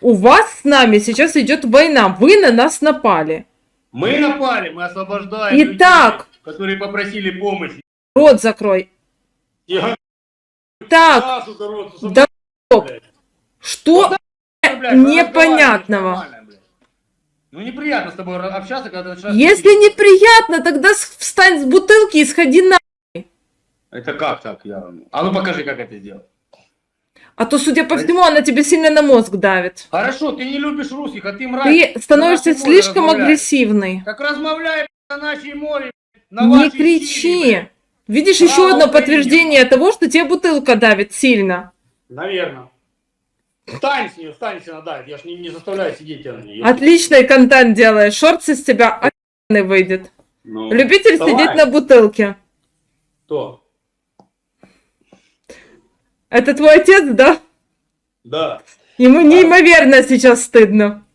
У вас с нами сейчас идет война. Вы на нас напали. Мы напали, мы освобождаем Итак. людей, которые попросили помощи. Рот закрой. Я Так, да блядь. что Блядь, мы непонятного? блядь. Ну неприятно с тобой общаться, когда ты начинаешь... Если неприятно, тогда встань с бутылки и сходи на... Это как так? Я... А ну покажи, как это сделать. А то, судя по всему, она тебе сильно на мозг давит. Хорошо, ты не любишь русских, а ты мразь. Ты становишься мове слишком агрессивный. Так размовляй на нашей море, на Не кричи. силе, Видишь, Право еще одно подтверждение того, что тебе бутылка давит сильно. Наверное. Встань с нее, встань, если она давит. Я ж не, не заставляю сидеть на нее. Отличный контент делаешь. Шорт из тебя выйдет. Ну, Любитель вставай. сидеть на бутылке. Кто? Это твой отец, да? Да. Ему неимоверно сейчас стыдно.